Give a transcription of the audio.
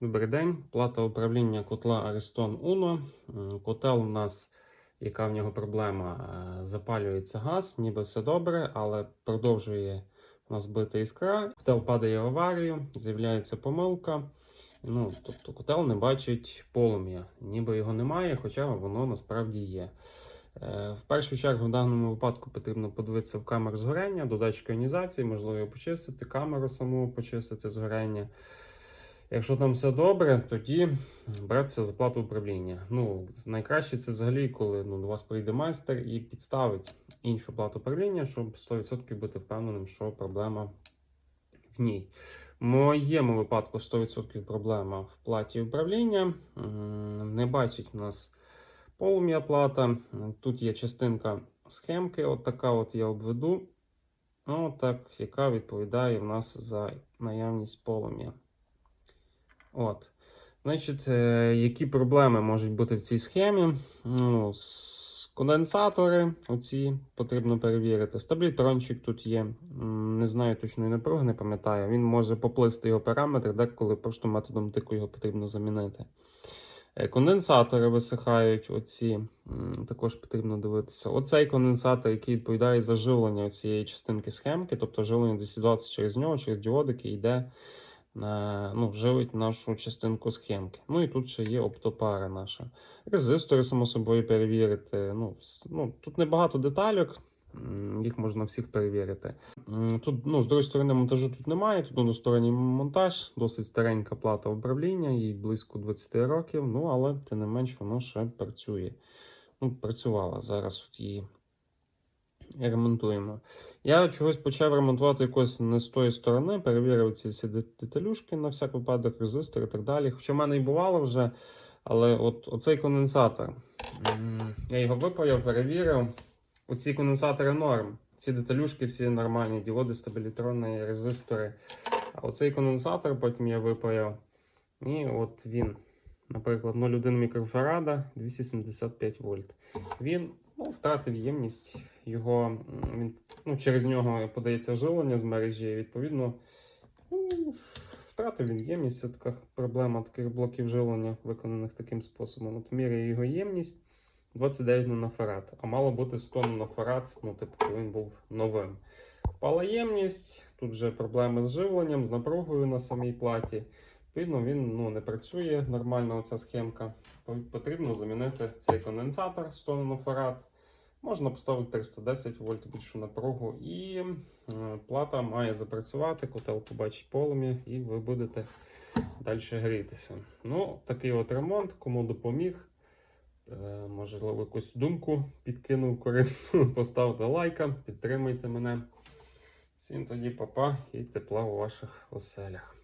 Добрий день. Плата управління котла Ariston Uno. Котел у нас, яка в нього проблема, е, запалюється газ, ніби все добре, але продовжує у нас бити іскра. Котел падає в аварію, з'являється помилка. Ну, тобто котел не бачить полум'я, ніби його немає, хоча воно насправді є. Е, В першу чергу в даному випадку потрібно подивитися в камеру згоряння, до датчика можливо, почистити, камеру саму почистити згоряння. Якщо там все добре, тоді братися за плату управління. Ну, найкраще це взагалі, коли ну, до вас прийде майстер і підставить іншу плату управління, щоб 100% бути впевненим, що проблема в ній. В моєму випадку 100% проблема в платі управління. Не бачить в нас полум'я плата. Тут є частинка схемки, от така от я обведу. Ну, так, яка відповідає в нас за наявність полум'я. От. Значить, е, які проблеми можуть бути в цій схемі? Ну, конденсатори, оці потрібно перевірити. Стаблітрончик тут є. Не знаю точної напруги, не пам'ятаю. Він може поплисти його параметр, деколи просто методом тику його потрібно замінити. Е, Конденсатори висихають, оці також потрібно дивитися. Оцей конденсатор, який відповідає за живлення цієї частинки схемки, тобто живлення 220 через нього, через діодики йде ну, живить нашу частинку схемки. Ну і тут ще є оптопара наша. Резистори, само собою, перевірити. Ну, ну, тут небагато детальок, їх можна всіх перевірити. Тут, ну, з другої сторони, монтажу тут немає, тут односторонній монтаж, досить старенька плата управління, їй близько 20 років, ну, але тим не менш воно ще працює. Ну, працювала. Зараз от її ремонтуємо. Я чогось почав ремонтувати якось не з тої сторони, перевірив ці всі деталюшки на всяк випадок, резистор і так далі. Хоча в мене і бувало вже, але от оцей конденсатор. Я його випаяв, перевірив. Оці конденсатори норм. Ці деталюшки всі нормальні, діоди, стабілітрони, резистори. А оцей конденсатор потім я випаяв. І от він, наприклад, 0,1 мікрофарада, 275 вольт. Він втратив ємність його, він, ну, через нього подається живлення з мережі, відповідно, ну, втратив він ємність. Це така проблема таких блоків живлення, виконаних таким способом. От міряє його ємність 29 нанофарад, а мало бути 100 нанофарад, ну, типу, коли він був новим. Впала ємність, тут вже проблеми з живленням, з напругою на самій платі. Відповідно, він ну, не працює нормально, оця схемка. Потрібно замінити цей конденсатор 100 нанофарад. Можна поставити 310 вольт більшу напругу, і плата має запрацювати, котел побачить полум'я, і ви будете далі грітися. Ну, такий от ремонт, кому допоміг. Е, Можливо, якусь думку підкинув корисну. Поставте лайка, підтримуйте мене. Всім тоді, папа, і тепла у ваших оселях.